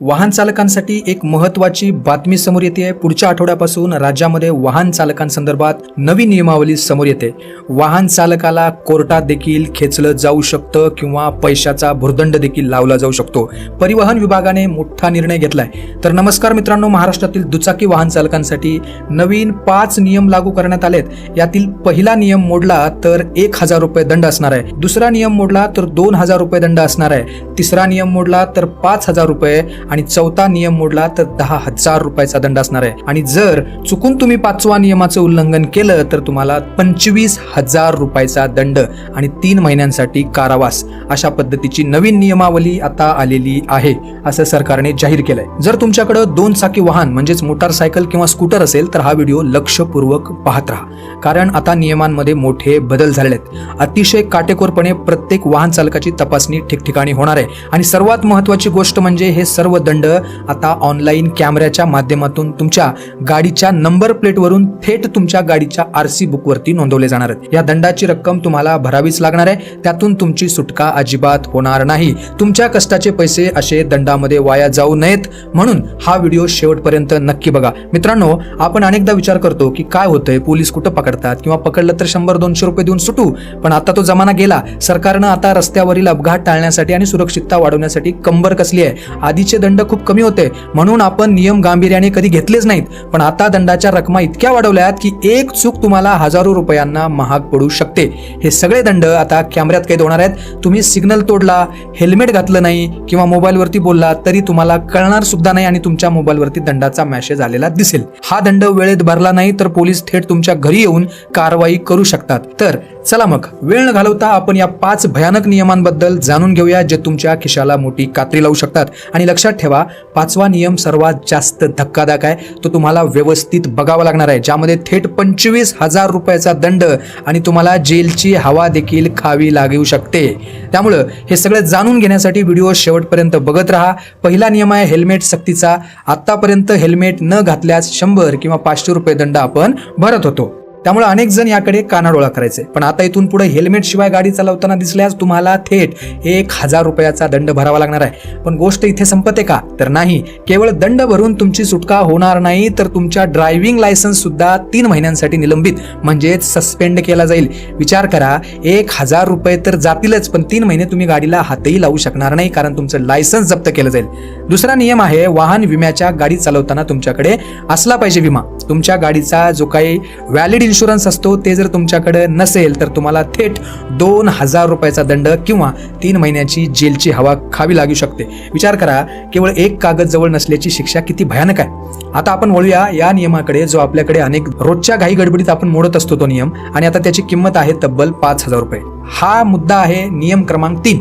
वाहन चालकांसाठी एक महत्वाची बातमी समोर येते. आहे पुढच्या आठवड्यापासून राज्यामध्ये वाहन चालकांसंदर्भात नवी नियमावली समोर येते. वाहन चालकाला कोर्टात देखील खेचलं जाऊ शकतं किंवा पैशाचा भुर्दंड देखील लावला जाऊ शकतो. परिवहन विभागाने मोठा निर्णय घेतलाय. तर नमस्कार मित्रांनो महाराष्ट्रातील दुचाकी वाहन चालकांसाठी नवीन पाच नियम लागू करण्यात आलेत. यातील पहिला नियम मोडला तर एक हजार रुपये दंड असणार आहे. दुसरा नियम मोडला तर दोन हजार रुपये दंड असणार आहे. तिसरा नियम मोडला तर पाच हजार रुपये आणि चौथा नियम मोडला तर दहा हजार रुपयाचा दंड असणार आहे. आणि जर चुकून तुम्ही पाचवा नियमाचं उल्लंघन केलं तर तुम्हाला पंचवीस हजार रुपयाचा दंड आणि तीन महिन्यांसाठी कारावास. अशा पद्धतीची नवीन नियमावली आता आलेली आहे असं सरकारने जाहीर केलंय. जर तुमच्याकडे दोन चाकी वाहन म्हणजेच मोटारसायकल किंवा स्कूटर असेल तर हा व्हिडिओ लक्षपूर्वक पाहत राहा. कारण आता नियमांमध्ये मोठे बदल झालेले आहेत. अतिशय काटेकोरपणे प्रत्येक वाहन चालकाची तपासणी ठिकठिकाणी होणार आहे. आणि सर्वात महत्वाची गोष्ट म्हणजे हे सर्व दंड आता ऑनलाईन कॅमेऱ्याच्या माध्यमातून तुमच्या गाडीच्या नंबर प्लेटवरून थेट तुमच्या गाडीच्या आरसी बुकवरती नोंदवले जाणार आहेत. या दंडाची रक्कम तुम्हाला भरावीच लागणार आहे. त्यातून तुमची सुटका अजिबात होणार नाही. तुमच्या कष्टाचे पैसे असे दंडामध्ये वाया जाऊ नयेत. म्हणून हा व्हिडिओ शेवटपर्यंत नक्की बघा. मित्रांनो आपण अनेकदा विचार करतो की काय होतंय? पोलीस कुठं पकडतात? किंवा पकडलं तर शंभर दोनशे रुपये देऊन सुटू. पण आता तो जमाना गेला. सरकारनं आता रस्त्यावरील अपघात टाळण्यासाठी आणि सुरक्षितता वाढवण्यासाठी कंबर कसली आहे? आधीचे दंड खूप कमी होते. म्हणून आपण नियम गांभीर्याने कधी घेतलेच नाहीत. पण आता दंडाच्या रकमा इतक्या वाढवल्यात की एक चूक तुम्हाला हजारो रुपयांना महाग पडू शकते. हे सगळे दंड आता कॅमेऱ्यात कैद होणार आहेत. तुम्ही सिग्नल तोडला हेल्मेट घातलं नाही किंवा मोबाईलवरती बोलला तरी तुम्हाला कळणार सुद्धा नाही आणि तुमच्या मोबाईलवरती दंडाचा मेसेज आलेला दिसेल. हा दंड वेळेत भरला नाही तर पोलीस थेट तुमच्या घरी येऊन कारवाई करू शकतात. तर चला मग वेळ न घालवता आपण या पाच भयानक नियमांबद्दल जाणून घेऊया जे तुमच्या खिशाला मोठी कात्री लावू शकतात. आणि लक्षात ठेवा पाचवा नियम सर्वात जास्त धक्कादायक आहे. तो तुम्हाला व्यवस्थित बघावा लागणार आहे. ज्यामध्ये थेट पंचवीस हजार रुपयाचा दंड आणि तुम्हाला जेलची हवा देखील खावी लागू शकते. त्यामुळं हे सगळं जाणून घेण्यासाठी व्हिडिओ शेवटपर्यंत बघत राहा. पहिला नियम आहे हेल्मेट सक्तीचा. आतापर्यंत हेल्मेट न घातल्यास शंभर किंवा पाचशे रुपये दंड आपण भरत होतो. त्यामुळे अनेक जण याकडे कानाडोळा करायचे. पण आता इथून पुढे हेल्मेट शिवाय गाडी चालवताना दिसल्यास तुम्हाला थेट एक हजार रुपयाचा दंड भरावा लागणार आहे. पण गोष्ट इथे संपते का? तर नाही. केवळ दंड भरून तुमची सुटका होणार नाही तर तुमच्या ड्रायव्हिंग लायसन्स सुद्धा तीन महिन्यांसाठी निलंबित म्हणजेच सस्पेंड केला जाईल. विचार करा एक हजार रुपये तर जातीलच पण तीन महिने तुम्ही गाडीला हातही लावू शकणार नाही कारण तुमचं लायसन्स जप्त केलं जाईल. दुसरा नियम आहे वाहन विम्याच्या गाडी चालवताना तुमच्याकडे असला पाहिजे विमा. तुमच्या गाडीचा जो काही व्हॅलिड इन्शुरन्स असतो ते जर तुमच्याकडे नसेल तर तुम्हाला थेट दोन हजार रुपयाचा दंड किंवा तीन महिन्याची जेलची हवा खावी लागू शकते. विचार करा केवळ एक कागद जवळ नसल्याची शिक्षा किती भयानक आहे. आता आपण वळूया या नियमाकडे जो आपल्याकडे अनेक रोजच्या घाई गडबडीत आपण मोडत असतो तो नियम. आणि आता त्याची किंमत आहे तब्बल पाच हजार रुपये. हा मुद्दा आहे नियम क्रमांक तीन.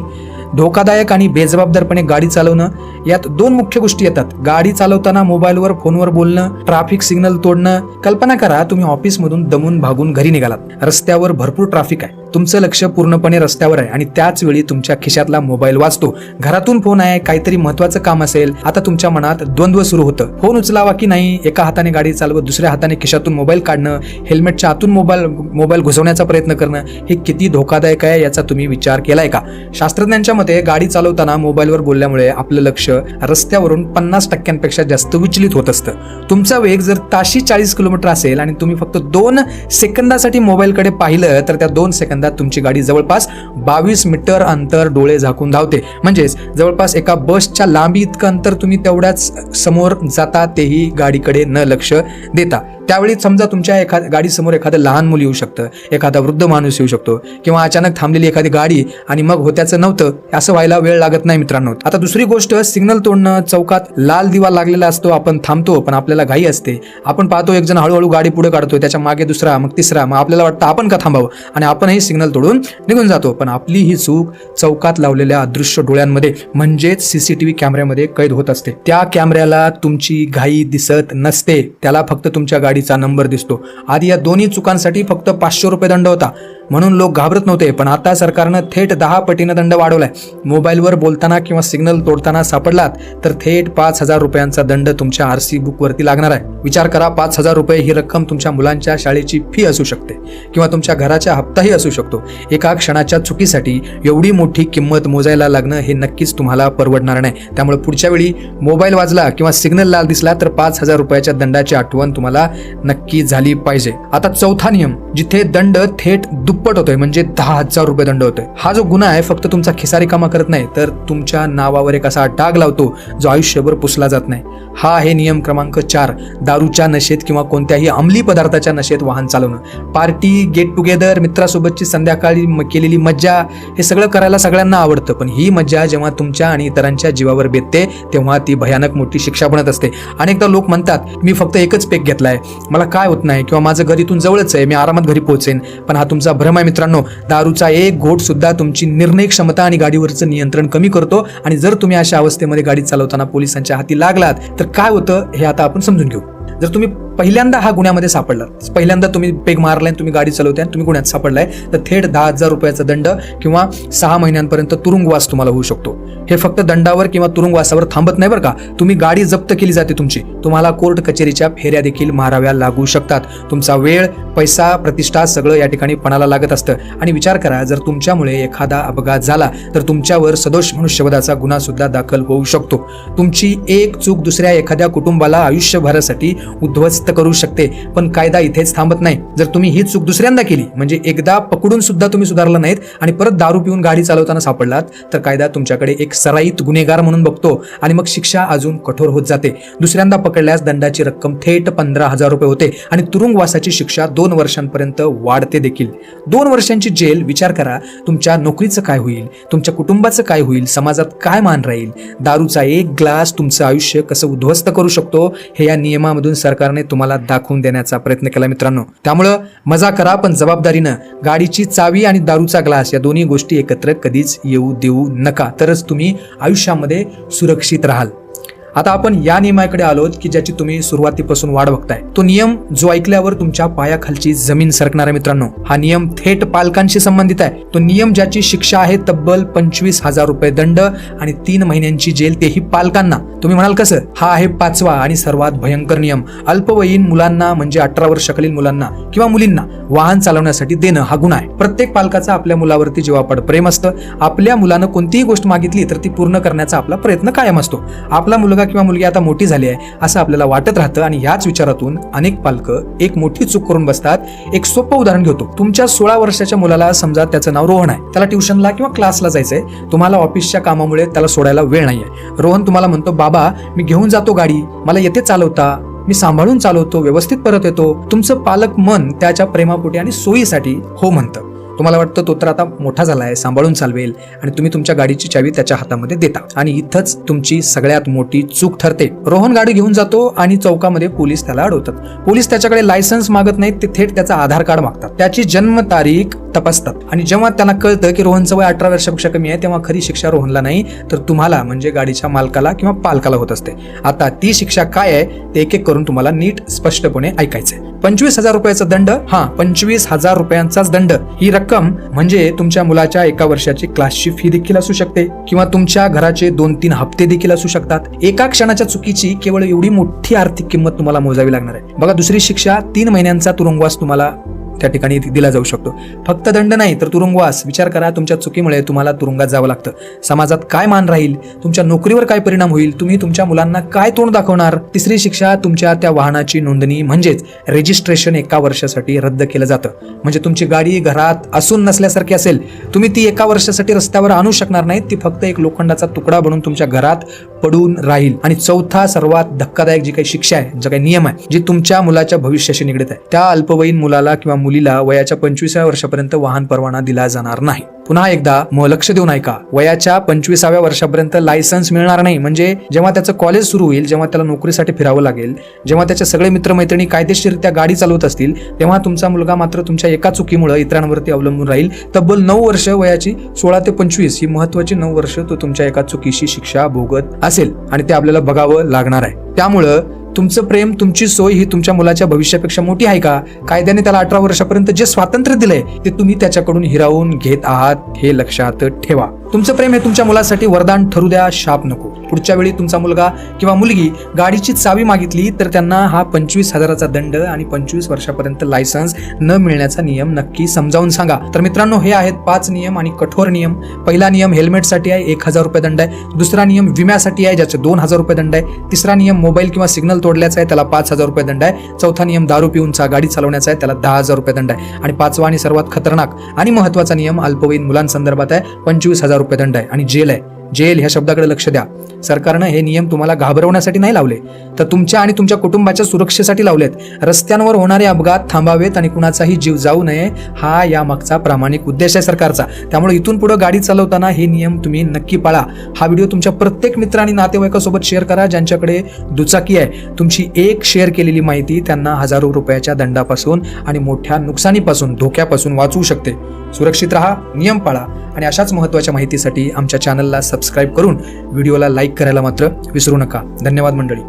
धोकादायक आणि बेजबाबदारपणे गाडी चालवणं यात दोन मुख्य गोष्टी येतात. गाडी चालवताना मोबाईलवर फोनवर बोलणं ट्रॅफिक सिग्नल तोडणं कल्पना करा तुम्ही ऑफिसमधून दमून भागून घरी निघालात. रस्त्यावर भरपूर ट्रॅफिक आहे. तुमचं लक्ष पूर्णपणे रस्त्यावर आहे आणि त्याच वेळी तुमच्या खिशातला मोबाईल वाचतो. घरातून फोन आहे काहीतरी महत्वाचं काम असेल आता तुमच्या मनात द्वंद्व सुरू होतं. फोन उचलावा की नाही एका हाताने गाडी चालवत दुसऱ्या हाताने खिशातून मोबाईल काढणं हेल्मेटच्या आतून मोबाईल मोबाईल घुसवण्याचा प्रयत्न करणं हे किती धोकादायक आहे याचा तुम्ही विचार केलाय का? शास्त्रज्ञांच्या मते गाडी चालवताना मोबाईलवर बोलल्यामुळे आपलं लक्ष रस्त्यावरून पन्नास टक्क्यांपेक्षा जास्त विचलित होत असतं. तुमचा वेग जर ताशी चाळीस किलोमीटर असेल आणि तुम्ही फक्त दोन सेकंदासाठी मोबाईलकडे पाहिलं तर त्या दोन सेकंदात तुमची गाडी जवळपास बावीस मीटर अंतर डोळे झाकून धावते. म्हणजेच जवळपास एका बसच्या लांबी इतकं अंतर तुम्ही तेवढ्याच समोर जाता तेही गाडीकडे न लक्ष देता. त्यावेळी समजा तुमच्या एखा गाडीसमोर एखादं लहान मुल येऊ शकतं एखादा वृद्ध माणूस येऊ शकतो किंवा अचानक थांबलेली एखादी गाडी आणि मग होत्याचं नव्हतं असं व्हायला वेळ लागत नाही मित्रांनो. आता दुसरी गोष्ट सिग्नल तोडणं चौकात लाल दिवा लागलेला असतो आपण थांबतो पण आपल्याला घाई असते. आपण पाहतो एक जण हळूहळू गाडी पुढे काढतो त्याच्यामागे दुसरा मग तिसरा मग आपल्याला वाटतं आपण का थांबावं? आणि आपणही सिग्नल तोडून निघून जातो. पण आपली ही चूक चौकात लावलेल्या अदृश्य डोळ्यांमध्ये म्हणजेच सीसीटीव्ही कॅमेऱ्यामध्ये कैद होत असते. त्या कॅमेऱ्याला तुमची घाई दिसत नसते. त्याला फक्त तुमच्या गाडीचा नंबर दिसतो. आधी या दोन्ही चुकांसाठी फक्त पाचशे रुपये दंड होता. म्हणून लोक घाबरत नव्हते पण आता सरकारनं थेट दहा पटीनं दंड वाढवलाय. मोबाईलवर बोलताना किंवा सिग्नल तोडताना सापडलात तर थेट पाच हजार रुपयांचा दंड तुमच्या आर सी बुकवरती लागणार आहे. विचार करा पाच हजार रुपये ही रक्कम तुमच्या मुलांच्या शाळेची फी असू शकते किंवा तुमच्या घराचा हप्ताही असू शकतो. एका क्षणाच्या चुकीसाठी एवढी मोठी किंमत मोजायला लागणं हे नक्कीच तुम्हाला परवडणार नाही. त्यामुळे पुढच्या वेळी मोबाईल वाजला किंवा सिग्नल लाल दिसला तर पाच हजार रुपयाच्या दंडाची आठवण तुम्हाला नक्की झाली पाहिजे. आता चौथा नियम जिथे दंड थेट दुप्पट होतोय म्हणजे दहा हजार रुपये दंड होतोय. हा जो गुन्हा आहे फक्त तुमचा खिसा रिकामा करत नाही तर तुमच्या नावावर एक असा डाग लावतो जो आयुष्यभर पुसला जात नाही. हा आहे नियम क्रमांक चार दारूच्या नशेत किंवा कोणत्याही अंमली पदार्थाच्या नशेत वाहन चालवणं. पार्टी गेट टुगेदर मित्रासोबतची संध्याकाळी केलेली मज्जा हे सगळं करायला सगळ्यांना आवडतं पण ही मज्जा जेव्हा तुमच्या आणि इतरांच्या जीवावर बेतते तेव्हा ती भयानक मोठी शिक्षा बनत असते. अनेकदा लोक म्हणतात मी फक्त एकच पेक घेतलाय. मला काय होत नाही किंवा माझं घर इथून जवळच आहे. मी आरामात घरी पोहोचेन पण हा तुमचा भ्रम आहे मित्रांनो दारूचा एक घोट सुद्धा तुमची निर्णय क्षमता आणि गाडीवरचं नियंत्रण कमी करतो आणि जर तुम्ही अशा अवस्थेमध्ये गाडी चालवताना पोलिसांच्या हाती लागलात तर काय होतं हे आता आपण समजून घेऊ. जर तुम्ही पहिल्यांदा हा गुन्ह्यामध्ये सापडला. पहिल्यांदा तुम्ही पेग मारलाय आणि तुम्ही गाडी चालवताय आणि तुम्ही गुन्ह्यात सापडलाय तर थेट दहा हजार रुपयाचा दंड किंवा सहा महिन्यांपर्यंत तुरुंगवास तुम्हाला होऊ शकतो. हे फक्त दंडावर किंवा तुरुंगवासावर थांबत नाही बरं का. तुम्ही गाडी जप्त केली जाते तुमची. तुम्हाला कोर्ट कचेरीच्या फेऱ्या देखील माराव्या लागू शकतात. तुमचा वेळ पैसा प्रतिष्ठा सगळं या ठिकाणी पणाला लागत असतं. आणि विचार करा जर तुमच्यामुळे एखादा अपघात झाला तर तुमच्यावर सदोष मनुष्यवधाचा गुन्हा सुद्धा दाखल होऊ शकतो. तुमची एक चूक दुसऱ्या एखाद्या कुटुंबाला आयुष्यभरासाठी उद्ध्वस्त करू शकते पण कायदा इथेच थांबत नाही. जर तुम्ही ही चूक दुसऱ्यांदा केली म्हणजे एकदा पकडून सुद्धा तुम्ही सुधारला नाहीत आणि परत दारू पिऊन गाडी चालवताना सापडलात तर कायदा तुमच्याकडे एक सराईत गुन्हेगार म्हणून बघतो आणि मग शिक्षा अजून कठोर होत जाते. दुसऱ्यांदा पकडल्यास दंडाची रक्कम थेट पंधरा हजार रुपये होते आणि तुरुंगवासाची शिक्षा दोन वर्षांपर्यंत वाढते देखील. दोन वर्षांची जेल विचार करा तुमच्या नोकरीचं काय होईल तुमच्या कुटुंबाचं काय होईल समाजात काय मान राहील दारूचा एक ग्लास तुमचं आयुष्य कसं उद्ध्वस्त करू शकतो हे या नियमामधून सरकारने तुम्हाला दाखवून देण्याचा प्रयत्न केला मित्रांनो. त्यामुळं मजा करा पण जबाबदारीनं गाडीची चावी आणि दारूचा ग्लास या दोन्ही गोष्टी एकत्र कधीच येऊ देऊ नका. तरच तुम्ही आयुष्यामध्ये सुरक्षित राहाल. आता आपण या नियमाकडे आलोत की ज्याची तुम्ही सुरुवातीपासून वाट बघताय. तो नियम जो ऐकल्यावर तुमच्या पायाखालची जमीन सरकणार आहे मित्रांनो हा नियम थेट पालकांशी संबंधित आहे. तो नियम ज्याची शिक्षा आहे तब्बल पंचवीस हजार रुपये दंड आणि तीन महिन्यांची जेल तेही पालकांना. तुम्ही म्हणाल कसं? हा आहे पाचवा आणि सर्वात भयंकर नियम. अल्पवयीन मुलांना म्हणजे अठरा वर्षाखालील मुलांना किंवा मुलींना वाहन चालवण्यासाठी देणं हा गुन्हा आहे. प्रत्येक पालकाचा आपल्या मुलावरती जीवापाड प्रेम असतं. आपल्या मुलानं कोणतीही गोष्ट मागितली तर ती पूर्ण करण्याचा आपला प्रयत्न कायम असतो. आपला मुलगा किंवा मुलगी आता मोठी झाली आहे असं आपल्याला वाटत राहतं आणि याच विचारातून अनेक पालक एक मोठी चूक करून बसतात. एक सोपं उदाहरण घेतो. तुमच्या सोळा वर्षाच्या मुलाला समजा त्याचं नाव रोहन आहे. त्याला ट्युशनला किंवा क्लासला जायचंय. तुम्हाला ऑफिसच्या कामामुळे त्याला सोडायला वेळ नाहीये. रोहन तुम्हाला म्हणतो बाबा मी घेऊन जातो गाडी. मला येते चालवता. मी सांभाळून चालवतो. व्यवस्थित परत येतो. तुमचं पालक मन त्याच्या प्रेमापोटी आणि सोयीसाठी हो म्हणतं. तुम्हाला वाटतं तो तर आता मोठा झाला आहे सांभाळून चालवेल आणि तुम्ही तुमच्या गाडीची चावी त्याच्या हातामध्ये देता. आणि इथंच तुमची सगळ्यात मोठी चूक ठरते. रोहन गाडी घेऊन जातो आणि चौकामध्ये पोलीस त्याला अडवतात. पोलीस त्याच्याकडे लायसन्स मागत नाहीत ते थेट त्याचा आधार कार्ड मागतात. त्याची जन्म तारीख तपासतात. आणि जेव्हा त्यांना कळतं की रोहनचं वय अठरा वर्षापेक्षा कमी आहे तेव्हा खरी शिक्षा रोहनला नाही तर तुम्हाला म्हणजे गाडीच्या मालकाला किंवा पालकाला होत असते. आता ती शिक्षा काय आहे ते एक एक करून तुम्हाला नीट स्पष्टपणे ऐकायचंय. पंचवीस हजार रुपयाचा दंड? हा पंचवीस हजार रुपयांचाच दंड. ही रक्कम म्हणजे तुमच्या मुलाच्या एका वर्षाची क्लासची फी देखील असू शकते किंवा तुमच्या घराचे दोन तीन हप्ते देखील असू शकतात. एका क्षणाच्या चुकीची केवळ एवढी मोठी आर्थिक किंमत तुम्हाला मोजावी लागणार आहे. बघा दुसरी शिक्षा तीन महिन्यांचा तुरुंगवास तुम्हाला त्या ठिकाणी दिला जाऊ शकतो. फक्त दंड नाही तर तुरुंगवास. विचार करा तुमच्या चुकीमुळे तुम्हाला तुरुंगात जावं लागतं. समाजात काय मान राहील? तुमच्या नोकरीवर काय परिणाम होईल? तुम्ही तुमच्या मुलांना काय तोंड दाखवणार? तिसरी शिक्षा तुमच्या त्या वाहनाची नोंदणी म्हणजेच रजिस्ट्रेशन एका वर्षासाठी रद्द केलं जातं. म्हणजे तुमची गाडी घरात असून नसल्यासारखी असेल. तुम्ही ती एका वर्षासाठी रस्त्यावर आणू शकणार नाही ती फक्त एक लोखंडाचा तुकडा बनून तुमच्या घरात पडून राहील. आणि चौथा सर्वात धक्कादायक जी काही शिक्षा आहे जो काही नियम आहे जी तुमच्या मुलाच्या भविष्याशी निगडीत आहे. त्या अल्पवयीन मुलाला किंवा मुलीला वयाच्या पंचवीसाव्या वर्षापर्यंत वाहन परवाना दिला जाणार नाही. पुन्हा एकदा लक्ष देऊन ऐका. वयाच्या पंचवीसाव्या वर्षापर्यंत लायसन्स मिळणार नाही. म्हणजे जेव्हा त्याचं कॉलेज सुरू होईल जेव्हा त्याला नोकरीसाठी फिरावं लागेल जेव्हा त्याचे सगळे मित्रमैत्रिणी कायदेशीररित्या गाडी चालवत असतील तेव्हा तुमचा मुलगा मात्र तुमच्या एका चुकीमुळे इतरांवरती अवलंबून राहील. तब्बल नऊ वर्ष वयाची सोळा ते पंचवीस ही महत्वाची नऊ वर्ष तो तुमच्या एका चुकीशी शिक्षा भोगत असेल आणि ते आपल्याला बघावं लागणार आहे. त्यामुळं तुमचं प्रेम तुमची सोय ही तुमच्या मुलाच्या भविष्यापेक्षा मोठी आहे का? कायद्याने त्याला अठरा वर्षापर्यंत जे स्वातंत्र्य दिलंय ते तुम्ही त्याच्याकडून हिरावून घेत आहात हे लक्षात ठेवा. तुमचं प्रेम हे तुमच्या मुलासाठी वरदान ठरू द्या शाप नको. पुढच्या वेळी तुमचा मुलगा किंवा मुलगी गाडीची चावी मागितली तर त्यांना हा पंचवीस हजाराचा दंड आणि पंचवीस वर्षापर्यंत लायसन्स न मिळण्याचा नियम नक्की समजावून सांगा. तर मित्रांनो हे आहेत पाच नियम आणि कठोर नियम. पहिला नियम हेल्मेटसाठी आहे एक हजार रुपये दंड आहे. दुसरा नियम विम्यासाठी आहे ज्याचे दोन हजार रुपये दंड आहे. तिसरा नियम मोबाईल किंवा सिग्नल तोडल्याचा आहे त्याला पाच हजार रुपये दंड आहे. चौथा नियम दारू पिऊनचा गाडी चालवण्याचा आहे त्याला दहा हजार रुपये दंड आहे. आणि पाचवा आणि सर्वात खतरनाक आणि महत्त्वाचा नियम अल्पवयीन मुलांसंदर्भात आहे पंचवीस हजार रुपये दंड आहे. आणि जेल आहे. जेल ह्या शब्दाकडे लक्ष द्या. सरकारनं हे नियम तुम्हाला घाबरवण्यासाठी नाही लावले तर तुमच्या आणि तुमच्या कुटुंबाच्या सुरक्षेसाठी लावलेत. रस्त्यांवर होणारे अपघात थांबावेत आणि कुणाचाही जीव जाऊ नये हा यामागचा प्रामाणिक उद्देश आहे सरकारचा. त्यामुळे इथून पुढे गाडी चालवताना हे नियम तुम्ही नक्की पाळा. हा व्हिडिओ तुमच्या प्रत्येक मित्र आणि नातेवाईकासोबत शेअर करा ज्यांच्याकडे दुचाकी आहे. तुमची एक शेअर केलेली माहिती त्यांना हजारो रुपयाच्या दंडापासून आणि मोठ्या नुकसानीपासून धोक्यापासून वाचवू शकते. सुरक्षित राहा नियम पाळा आणि अशाच महत्त्वाच्या माहितीसाठी आमच्या चॅनलला सबस्क्राईब करून व्हिडिओला लाईक करायला मात्र विसरू नका. धन्यवाद मंडळी.